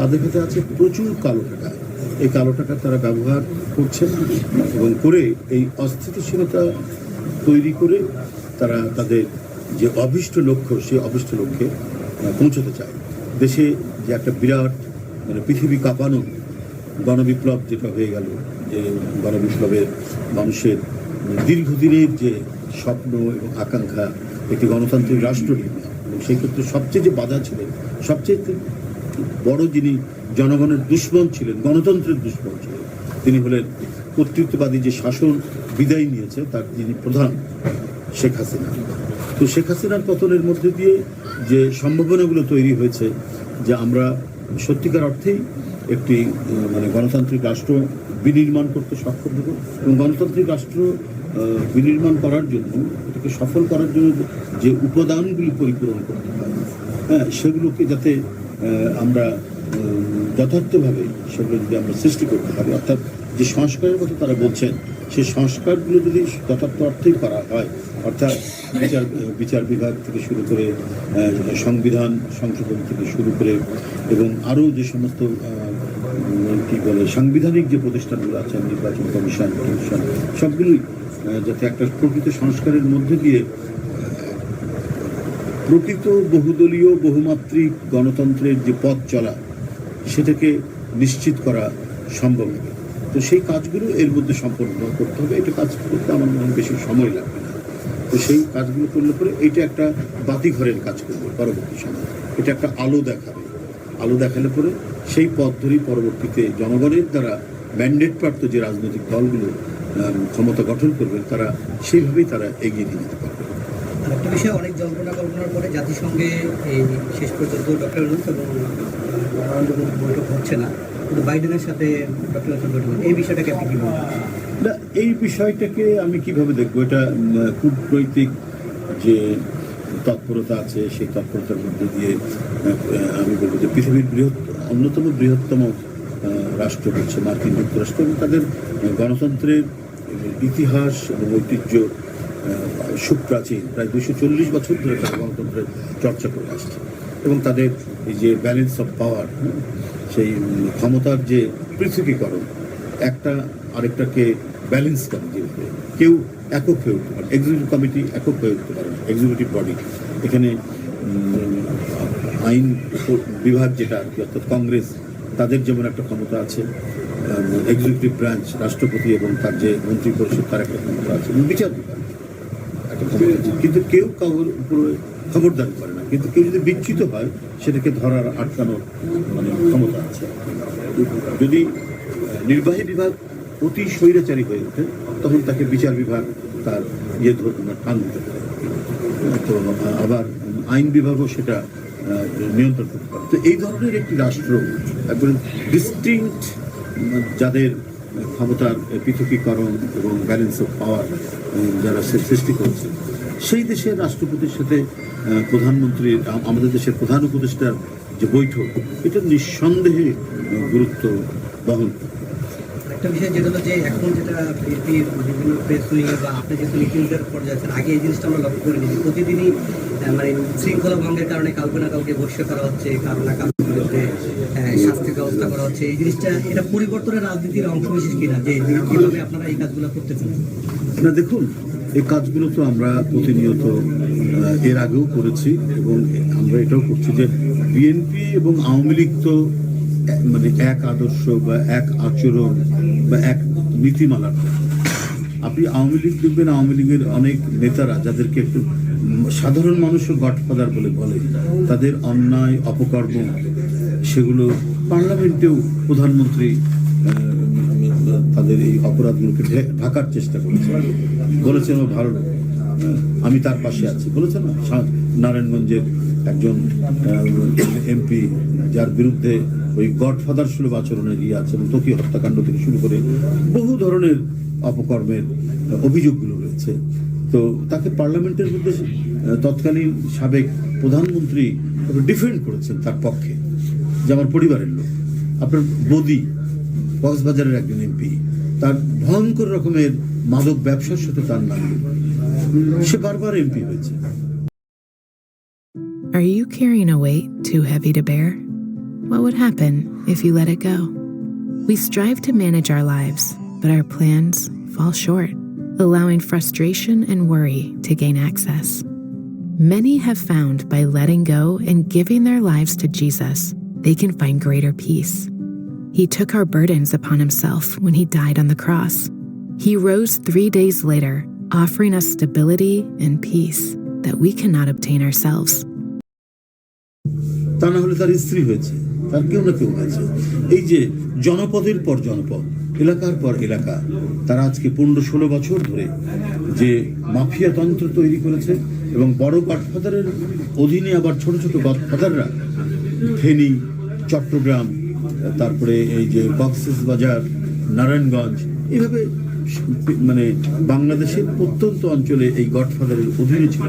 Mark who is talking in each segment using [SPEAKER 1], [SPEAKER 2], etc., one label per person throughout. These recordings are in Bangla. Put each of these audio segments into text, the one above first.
[SPEAKER 1] তাদের কাছে আছে প্রচুর কালো টাকা। এই কালো টাকা তারা ব্যবহার করছেন এবং করে এই অস্থিতিশীলতা তৈরি করে তারা তাদের যে অভিষ্ট লক্ষ্য সেই অভিষ্ট লক্ষ্যে পৌঁছতে চায়। দেশে যে একটা বিরাট মানে পৃথিবী কাঁপানো গণবিপ্লব যেটা হয়ে গেল, যে গণবিপ্লবের মানুষের দীর্ঘদিনের যে স্বপ্ন এবং আকাঙ্ক্ষা একটি গণতান্ত্রিক রাষ্ট্র নির্মাণ এবং সেই ক্ষেত্রে সবচেয়ে যে বাধা ছিলেন সবচেয়ে বড় যিনি জনগণের দুশ্মন ছিলেন, গণতন্ত্রের দুশ্মন ছিলেন, তিনি হলেন কর্তৃত্ববাদী যে শাসন বিদায় নিয়েছে, তার যিনি প্রধান শেখ হাসিনা। তো শেখ হাসিনার পতনের মধ্যে দিয়ে যে সম্ভাবনাগুলো তৈরি হয়েছে, যে আমরা সত্যিকার অর্থেই একটি মানে গণতান্ত্রিক রাষ্ট্র বিনির্মাণ করতে সক্ষম হব এবং গণতান্ত্রিক রাষ্ট্র বিনির্মাণ করার জন্য, এটাকে সফল করার জন্য যে উপাদানগুলি পরিপূরণ করতে হয় হ্যাঁ সেগুলোকে যাতে আমরা যথার্থভাবে সেগুলো যদি আমরা সৃষ্টি করতে পারি, অর্থাৎ যে সংস্কারের কথা তারা বলছেন, সেই সংস্কারগুলো যদি যথার্থ অর্থেই করা হয়, অর্থাৎ বিচার বিচার বিভাগ থেকে শুরু করে সংবিধান সংশোধন থেকে শুরু করে এবং আরও যে সমস্ত কি বলে, সাংবিধানিক যে প্রতিষ্ঠানগুলো আছে, নির্বাচন কমিশন কমিশন, সবগুলোই যাতে একটা প্রকৃত সংস্কারের মধ্যে দিয়ে প্রকৃত বহুদলীয় বহুমাত্রিক গণতন্ত্রের যে পথ চলা, সেটাকে নিশ্চিত করা সম্ভব হবে। তো সেই কাজগুলো এর মধ্যে সম্পন্ন করতে হবে। এটা কাজ করতে আমার মনে বেশি সময় লাগবে না। তো সেই কাজগুলো করলে পরে এটা একটা বাতিঘরের কাজ করবে পরবর্তী সময়। এটা একটা আলো দেখাবে। আলো দেখালে পরে সেই পথ ধরেই পরবর্তীতে জনগণের দ্বারা ম্যান্ডেট প্রাপ্ত যে রাজনৈতিক দলগুলো ক্ষমতা গঠন করবে তারা সেইভাবেই তারা এগিয়ে নিয়ে যেতে পারবে।
[SPEAKER 2] আরেকটা বিষয়ে অনেক জল্পনা কল্পনার পরে জাতিসংঘে এই শেষ পর্যন্ত ডক্টর ইউনুস এবং নরেন্দ্র মোদী বৈঠক হচ্ছে না। কিন্তু বাইডেনের সাথে ডক্টর ইউনুসের বৈঠক এই বিষয়টাকে আপনি কি
[SPEAKER 1] না, এই বিষয়টাকে আমি কীভাবে দেখব? এটা কূটনৈতিক যে তৎপরতা আছে, সেই তৎপরতার মধ্যে দিয়ে আমি বলব যে পৃথিবীর বৃহৎ, অন্যতম বৃহত্তম রাষ্ট্র হচ্ছে মার্কিন যুক্তরাষ্ট্র এবং তাদের গণতন্ত্রের ইতিহাস এবং ঐতিহ্য সুপ্রাচীন, প্রায় দুশো চল্লিশ বছর ধরে তারা গণতন্ত্রের চর্চা করে আসছে। এবং তাদের এই যে ব্যালেন্স অফ পাওয়ার সেই ক্ষমতার যে পৃথকীকরণ, একটা আরেকটাকে ব্যালেন্স করে যেভাবে কেউ একক হয়ে উঠতে পারে এক্সিকিউটিভ কমিটি একক হয়ে উঠতে পারে এক্সিকিউটিভ বডি এখানে আইন বিভাগ যেটা আর কি, অর্থাৎ কংগ্রেস তাদের যেমন একটা ক্ষমতা আছে এক্সিকিউটিভ ব্রাঞ্চ রাষ্ট্রপতি এবং তার যে মন্ত্রী পরিষদ তার একটা ক্ষমতা আছে, এবং বিচার বিভাগ কিন্তু কেউ কারোর উপরে খবরদারি করে না। কিন্তু কেউ যদি বিচ্যুত হয়, সেটাকে ধরার আটকানোর মানে ক্ষমতা আছে। যদি নির্বাহী বিভাগ অতি স্বৈরাচারী হয়ে ওঠে, তখন তাকে বিচার বিভাগ তার ইয়ে ধর টান দিতে তো আবার আইন বিভাগও সেটা নিয়ন্ত্রণ করতে পারে। তো এই ধরনের একটি রাষ্ট্র একবারে ডিস্টিংক্ট যাদের ক্ষমতার পৃথকীকরণ এবং ব্যালেন্স অফ পাওয়ার যারা সৃষ্টি করেছে। সেই দেশের রাষ্ট্রপতির সাথে আহ, প্রধানমন্ত্রীর আমাদের দেশের প্রধান উপদেষ্টার যে বৈঠক এটা নিঃসন্দেহে গুরুত্ব বহন
[SPEAKER 2] একটা বিষয় যেটা হলো যে এখন যেটা বিএনপির বিভিন্ন প্রেস উইংয়ে বা আপনি যেহেতু পর্যায়ে আগে এই জিনিসটা আমরা লক্ষ্য করিনি প্রতিদিনই মানে শৃঙ্খলা ভঙ্গের কারণে কাউকে না কাউকে বর্ষা করা হচ্ছে কারও না শাস্তির ব্যবস্থা করা হচ্ছে। এই জিনিসটা এটা পরিবর্তনের রাজনীতির কিনা, যে আপনারা এই কাজগুলো
[SPEAKER 1] না, দেখুন, এই কাজগুলো তো আমরা প্রতিনিয়ত এর আগেও করেছি এবং আমরা এটাও করছি যে বিএনপি এবং আওয়ামী লীগ তো মানে এক আদর্শ বা এক আচরণ বা এক নীতিমালার আপনি আওয়ামী লীগ দেখবেন, আওয়ামী লীগের অনেক নেতারা যাদেরকে একটু সাধারণ মানুষও গডফাদার বলে বলে, তাদের অন্যায়, অপকর্ম সেগুলো পার্লামেন্টেও প্রধানমন্ত্রী তাদের এই অপরাধগুলোকে ঢাকার চেষ্টা করেছে বলেছেন ভালো আমি তার পাশে আছি। বলেছেন নারায়ণগঞ্জের একজন এমপি, যার বিরুদ্ধে ওই গডফাদার সুলভ আচরণের ইয়ে আছে এবং তকি হত্যাকাণ্ড থেকে শুরু করে বহু ধরনের অপকর্মের অভিযোগগুলো রয়েছে। তো তাকে পার্লামেন্টের মধ্যে তৎকালীন সাবেক প্রধানমন্ত্রী ডিফেন্ড করেছেন তার পক্ষে। যে আমার পরিবারের লোক আপনার বদি কক্সবাজারের একজন এমপি তার ভয়ঙ্কর রকমের মাদক ব্যবসার সাথে তার নাম সে বারবার এমপি হয়েছে
[SPEAKER 3] Are you carrying a weight too heavy to bear? what would happen if you let it go? We strive to manage our lives, but our plans fall short, allowing frustration and worry to gain access. Many have found by letting go and giving their lives to Jesus, they can find greater peace. He took our burdens upon himself when he died on the cross. He rose three days later, offering us stability and peace that we cannot obtain ourselves.
[SPEAKER 1] তা না হলে তার স্ত্রী হয়েছে তার কেউ না কেউ হয়েছে এই যে জনপদের পর জনপদ এলাকার পর এলাকা তারা আজকে পনেরো ষোলো বছর ধরে যে মাফিয়া তন্ত্র তৈরি করেছে এবং বড় গডফাদারের অধীনে আবার ছোট ছোট গডফাদাররা ফেনী চট্টগ্রাম, তারপরে এই যে বাজার, নারায়ণগঞ্জ, এইভাবে মানে বাংলাদেশের প্রত্যন্ত অঞ্চলে এই গডফাদারের অধীনে ছিল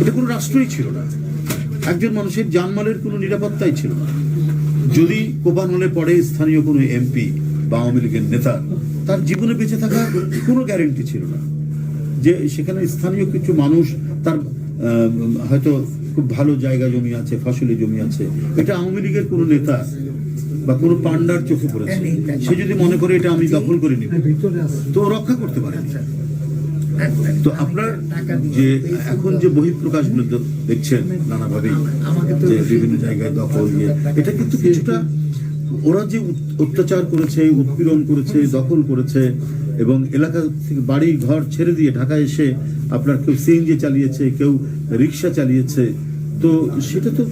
[SPEAKER 1] এটা কোনো রাষ্ট্রই ছিল না। একজন মানুষের জানমালের কোনো নিরাপত্তাই ছিল না। যদি কোপান হলে পড়ে স্থানীয় কোনো এমপি বা আওয়ামী লীগের নেতা, তার জীবনে বেঁচে থাকার কোনো গ্যারেন্টি ছিল না। যে সেখানে স্থানীয় কিছু মানুষ তার হয়তো খুব ভালো জায়গা জমি আছে, ফসলি জমি আছে। এটা আওয়ামী লীগের কোনো নেতা বা কোনো পান্ডার চোখে পড়েছে। সে যদি মনে করে এটা আমি দখল করে নিব, তো রক্ষা করতে পারে তো আপনার যে এখন যে বহিঃপ্রকাশগুলো দ- দেখছেন নানাভাবেই, যে বিভিন্ন জায়গায় দখল ইয়ে এটা কিন্তু কিছুটা ওরা যে অত্যাচার করেছে, উৎপীড়ন করেছে, দখল করেছে এবং এলাকা থেকে বাড়ি ঘর ছেড়ে দিয়ে ঢাকায় এসে আপনার কেউ সিএনজি চালিয়েছে কেউ রিক্সা চালিয়েছে তো সেটা তো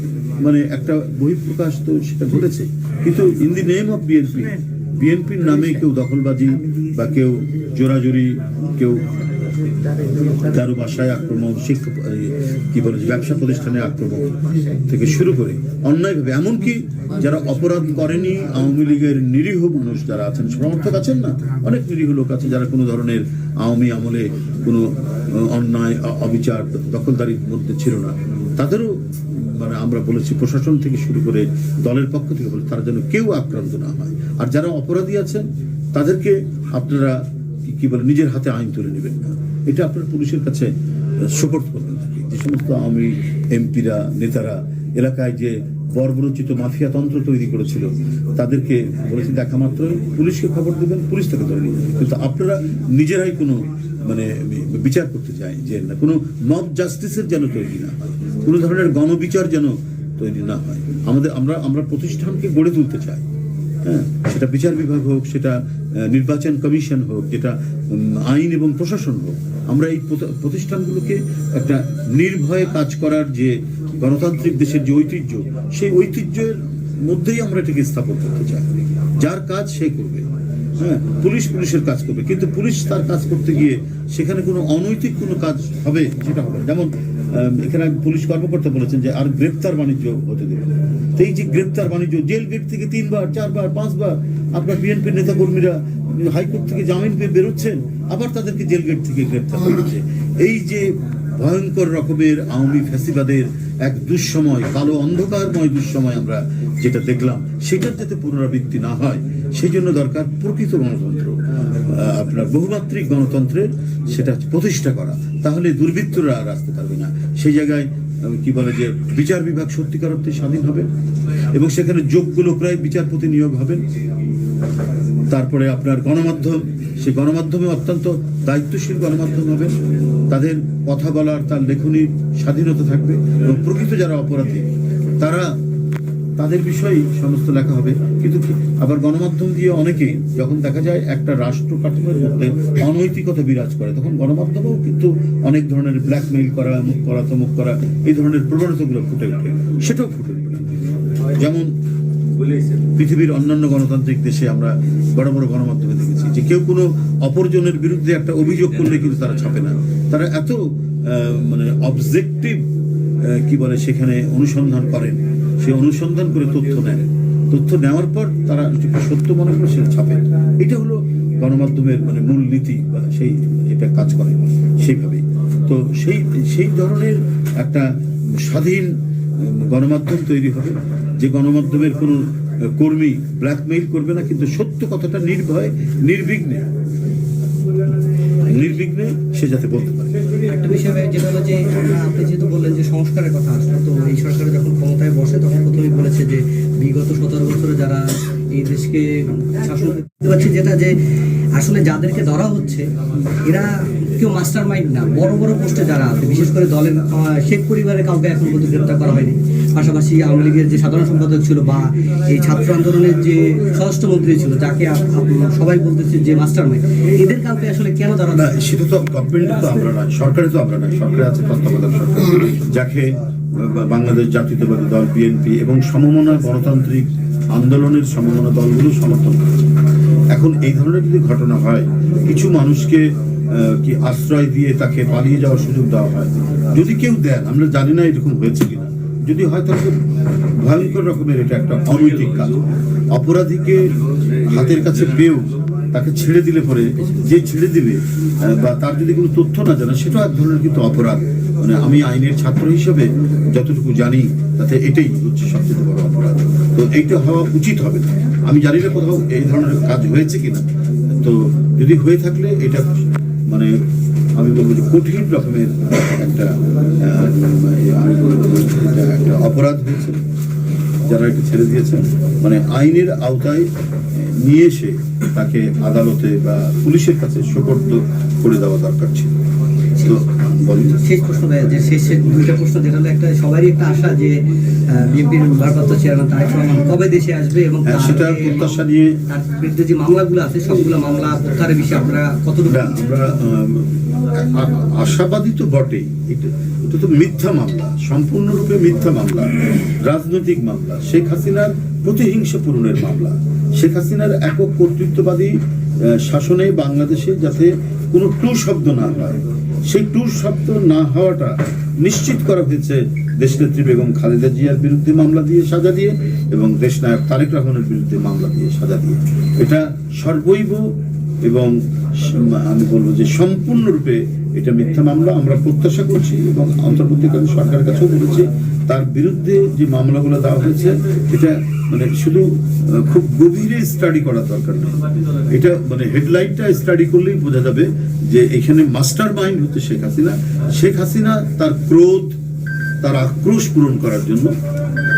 [SPEAKER 1] মানে একটা বহিঃপ্রকাশ তো সেটা ঘটেছে। কিন্তু in the name of BNP বিএনপির নামে কেউ দখলবাজি বা কেউ জোরাজুরি কেউ কারও বাসায় আক্রমণ শিক্ষা কি বলে, ব্যবসা প্রতিষ্ঠানে আক্রমণ থেকে শুরু করে অন্যায়ভাবে। এমনকি যারা অপরাধ করেনি, আওয়ামী লীগের নিরীহ মানুষ যারা আছেন, সমর্থক আছেন না, অনেক নিরীহ লোক আছে যারা কোনো ধরনের আওয়ামী আমলে কোনো অন্যায় অবিচার, দখলদারির মধ্যে ছিল না। তাদেরও মানে আমরা বলেছি, প্রশাসন থেকে শুরু করে দলের পক্ষ থেকে বলে, তারা যেন কেউ আক্রান্ত না হয়। আর যারা অপরাধী আছেন, তাদেরকে আপনারা কি বলে, নিজের হাতে আইন তুলে নেবেন না। এটা আপনার পুলিশের কাছে সোপর্দ করবেন যে সমস্ত আওয়ামী এমপিরা, নেতারা এলাকায় যে বর্বরচিত মাফিয়া তন্ত্র তৈরি করেছিল, তাদেরকে বলেছি দেখা মাত্রই, পুলিশকে খবর দেবেন, পুলিশ তাকে ধরে নিয়ে কিন্তু আপনারা নিজেরাই কোনো মানে বিচার করতে চাই যে না, কোনো মব জাস্টিসের যেন তৈরি না হয়, কোনো ধরনের গণবিচার যেন তৈরি না হয়। আমাদের, আমরা আমরা প্রতিষ্ঠানকে গড়ে তুলতে চাই। হ্যাঁ সেটা বিচার বিভাগ হোক, সেটা নির্বাচন কমিশন হোক, যেটা আইন এবং প্রশাসন হোক, আমরা এই প্রতিষ্ঠানগুলোকে একটা নির্ভয়ে কাজ করার যে গণতান্ত্রিক দেশের যে ঐতিহ্য, সেই ঐতিহ্যের মধ্যেই আমরা এটাকে স্থাপন করতে চাই। যার কাজ সে করবে। হ্যাঁ পুলিশ পুলিশের কাজ করবে। কিন্তু পুলিশ তার কাজ করতে গিয়ে সেখানে কোনো অনৈতিক কোনো কাজ হবে, সেটা হবে যেমন এখানে পুলিশ কর্মকর্তা বলেছেন যে আর গ্রেপ্তার বাণিজ্য হতে দেবে তো এই যে গ্রেপ্তার বাণিজ্য, জেল গেট থেকে তিনবার, চারবার, পাঁচবার আপনার বিএনপির নেতাকর্মীরা হাইকোর্ট থেকে জামিন পেয়ে বেরোচ্ছেন, আবার তাদেরকে জেল গেট থেকে গ্রেপ্তার করেছে এই যে ভয়ঙ্কর রকমের আওয়ামী ফ্যাসিবাদের এক দুঃসময়, কালো অন্ধকারময় দুঃসময় আমরা যেটা দেখলাম, সেটার যাতে পুনরাবৃত্তি না হয় সেই জন্য দরকার প্রকৃত গণতন্ত্র। আপনার বহুমাত্রিক গণতন্ত্রের সেটা প্রতিষ্ঠা করা। তাহলে দুর্বৃত্তরা আর আসতে পারবে না। সেই জায়গায় কি বলে যে বিচার বিভাগ সত্যিকার অর্থে স্বাধীন হবে এবং সেখানে যোগ্য লোকরাই বিচারপতি নিয়োগ হবেন। তারপরে আপনার গণমাধ্যম, সেই গণমাধ্যমে অত্যন্ত দায়িত্বশীল গণমাধ্যম হবে তাদের কথা বলার, তার লেখনীর স্বাধীনতা থাকবে এবং প্রকৃত যারা অপরাধী, তারা তাদের বিষয়েই সমস্ত লেখা হবে। কিন্তু আবার গণমাধ্যম দিয়ে অনেকেই যখন দেখা যায় একটা রাষ্ট্র কাঠামোর মধ্যে অনৈতিকতা বিরাজ করে, তখন গণমাধ্যমেও কিন্তু অনেক ধরনের ব্ল্যাকমেইল করা, মুখ করা তমুক করা, এই ধরনের প্রবণতাগুলো ফুটে ওঠে। সেটাও ফুটে না। যেমন পৃথিবীর অন্যান্য গণতান্ত্রিক দেশে আমরা বড় বড় গণমাধ্যমে দেখেছি যে কেউ কোনো অপরজনের বিরুদ্ধে একটা অভিযোগ করলে কিন্তু তারা ছাপে না। তারা এত মানে অবজেক্টিভ কি বলে, সেখানে অনুসন্ধান করেন। সেই অনুসন্ধান করে তথ্য নেন তথ্য নেওয়ার পর তারা যেটা সত্য মনে করে সেটা ছাপেন এটা হলো গণমাধ্যমের মানে মূল নীতি বা সেই এটা কাজ করে সেইভাবেই। তো সেই সেই ধরনের একটা স্বাধীন গণমাধ্যম তৈরি হবে, যে গণমাধ্যমের কোনো কর্মী ব্ল্যাকমেইল করবে না, কিন্তু সত্য কথাটা নির্ভয়, নির্বিঘ্নে নির্বিঘ্নে সে যাতে বলতে পারে।
[SPEAKER 2] একটা বিষয় যেটা হলো যে, আপনি যেহেতু বললেন যে সংস্কারের কথা আসলো, তো এই সরকার যখন বসে তখন প্রথমেই বলেছে যে বিগত সতেরো বছরে যারা এই দেশকে শাসন করতে পারছে যেটা যে আসলে যাদেরকে ধরা হচ্ছে এরা কেউ মাস্টার মাইন্ড না। বড় বড় পোস্টে যারা আছে বিশেষ করে দলের শেখ পরিবারের কাউকে এখন পর্যন্ত গ্রেপ্তার করা হয়নি। পাশাপাশি আওয়ামী লীগের যে সাধারণ সম্পাদক ছিল বা এই ছাত্র আন্দোলনের যে স্বরাষ্ট্রমন্ত্রী ছিল যাকে আপ- সবাই বলতেছে যে মাস্টার মাইন্ড এদের কাউকে আসলে কেন ধরা
[SPEAKER 1] সেটা তো গভর্নমেন্টে তো আমরা নাই সরকারে তো আমরা নাই সরকারে আছে তত্ত্বাবধায়ক সরকার। যাকে বাংলাদেশ জাতীয়তাবাদী দল বিএনপি এবং সমমনা গণতান্ত্রিক আন্দোলনের সমমনা দলগুলো সমর্থন করে। এখন এই ধরনের যদি ঘটনা হয়, কিছু মানুষকে কি আশ্রয় দিয়ে তাকে পালিয়ে যাওয়ার সুযোগ দেওয়া হয়, যদি কেউ দেন, আমরা জানি না এরকম হয়েছে কিনা। যদি হয়, তাহলে ভয়ঙ্কর রকমের এটা একটা অনৈতিক কাজ। অপরাধীকে হাতের কাছে পেয়েও তাকে ছেড়ে দিলে পরে, যে ছেড়ে দিবে বা তার যদি কোনো তথ্য না জানে সেটাও এক ধরনের কিন্তু অপরাধ। মানে আমি আইনের ছাত্র হিসেবে যতটুকু জানি, তাতে এটাই হচ্ছে সবচেয়ে বড় অপরাধ। তো এইটা হওয়া উচিত হবে। আমি জানি না কোথাও এই ধরনের কাজ হয়েছে কিনা। তো যদি হয়ে থাকলে এটা মানে আমি বলব যে কঠিন রকমের একটা একটা অপরাধ হয়েছে। যারা এটা ছেড়ে দিয়েছেন মানে আইনের আওতায় নিয়ে এসে তাকে আদালতে বা পুলিশের কাছে সোপর্দ করে দেওয়া দরকার ছিল। বলি
[SPEAKER 2] শেষ প্রশ্ন যে শেষ শেষ দুইটা প্রশ্ন যেটা হলো একটা সবারই একটা আশা যে বিএনপির ভারপ্রাপ্ত চেয়ারম্যান তারেক রহমান কবে দেশে আসবে এবং
[SPEAKER 1] হ্যাঁ, সেটা প্রত্যাশা নিয়ে
[SPEAKER 2] তার বিরুদ্ধে যে মামলাগুলো আছে সবগুলো মামলা প্রত্যাহারের বিষয়ে আপনারা কতটুকু
[SPEAKER 1] আমরা আশাবাদী তো বটেই। এটা তো মিথ্যা মামলা সম্পূর্ণরূপে মিথ্যা মামলা রাজনৈতিক মামলা শেখ হাসিনার প্রতিহিংসা পূরণের মামলা। শেখ হাসিনার একক কর্তৃত্ববাদী শাসনে বাংলাদেশে যাতে কোনো টু শব্দ না হয় সেই টু শব্দ না হওয়াটা নিশ্চিত করা হয়েছে দেশনেত্রী বেগম খালেদা জিয়ার বিরুদ্ধে মামলা দিয়ে সাজা দিয়ে এবং দেশনায়ক তারেক রহমানের বিরুদ্ধে মামলা দিয়ে সাজা দিয়ে। এটা সর্বৈব এবং আমি বলব যে সম্পূর্ণরূপে এটা মিথ্যা মামলা। আমরা প্রত্যাশা করছি এবং অন্তর্বর্তীকালীন সরকারের কাছেও বলেছি তার বিরুদ্ধে যে মামলাগুলো দেওয়া হয়েছে, এটা মানে শুধু খুব গভীরে স্টাডি করা দরকার নেই। এটা মানে হেডলাইনটা স্টাডি করলেই বোঝা যাবে যে এখানে মাস্টার মাইন্ড হচ্ছে শেখ হাসিনা। শেখ হাসিনা তার ক্রোধ, তার আক্রোশ পূরণ করার জন্য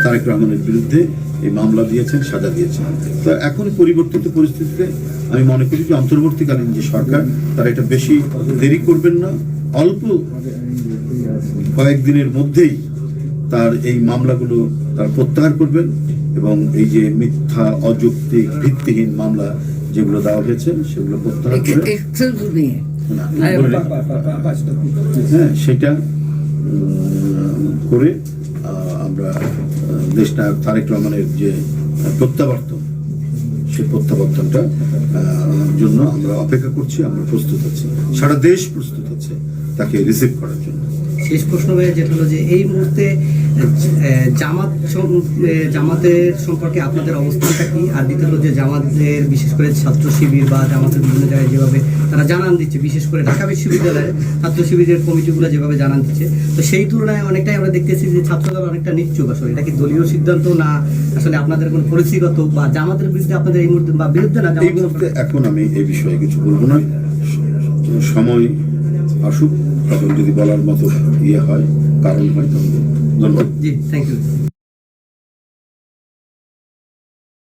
[SPEAKER 1] তারেক রহমানের বিরুদ্ধে এই মামলা দিয়েছেন, সাজা দিয়েছেন। তো এখন পরিবর্তিত পরিস্থিতিতে আমি মনে করি যে অন্তর্বর্তীকালীন যে সরকার, তারা এটা বেশি দেরি করবেন না। অল্প কয়েকদিনের মধ্যেই তার এই মামলাগুলো তার প্রত্যাহার করবেন এবং এই যে মিথ্যা অযৌক্তিক ভিত্তিহীন মামলা যেগুলো দেওয়া হয়েছে সেগুলো প্রত্যাহার করে হ্যাঁ সেটা করে আমরা দেশনায়ক তারেক রহমানের যে প্রত্যাবর্তন সেই প্রত্যাবর্তনটা জন্য আমরা অপেক্ষা করছি আমরা প্রস্তুত আছি। সারা দেশ প্রস্তুত আছে তাকে রিসিভ করার জন্য।
[SPEAKER 2] শেষ প্রশ্ন ভাইয়া যেটা হলো যে এই মুহূর্তে জামাত জামাতের সম্পর্কে আপনাদের অবস্থানটা কি? আর দ্বিতীয় হলো যে জামাতের বিশেষ করে ছাত্র শিবির বা জামাতের বিভিন্ন জায়গায় যেভাবে তারা জানান দিচ্ছে বিশেষ করে ঢাকা বিশ্ববিদ্যালয়ের ছাত্র শিবিরের কমিটিগুলো যেভাবে জানান দিচ্ছে তো সেই তুলনায় অনেকটাই আমরা দেখতেছি যে ছাত্রদল অনেকটা নিচ্ছুক আসলে। এটা কি দলীয় সিদ্ধান্ত না আসলে আপনাদের কোনো পরিস্থিতিগত বা জামাতের বিরুদ্ধে আপনাদের এই মুহূর্তে বা বিরুদ্ধে না
[SPEAKER 1] এখন আমি এই বিষয়ে কিছু বলব না। সময় আসুক। যদি বলার মতো ইয়ে হয় কারণ হয় বলব। ধন্যবাদ
[SPEAKER 2] জি থ্যাংক ইউ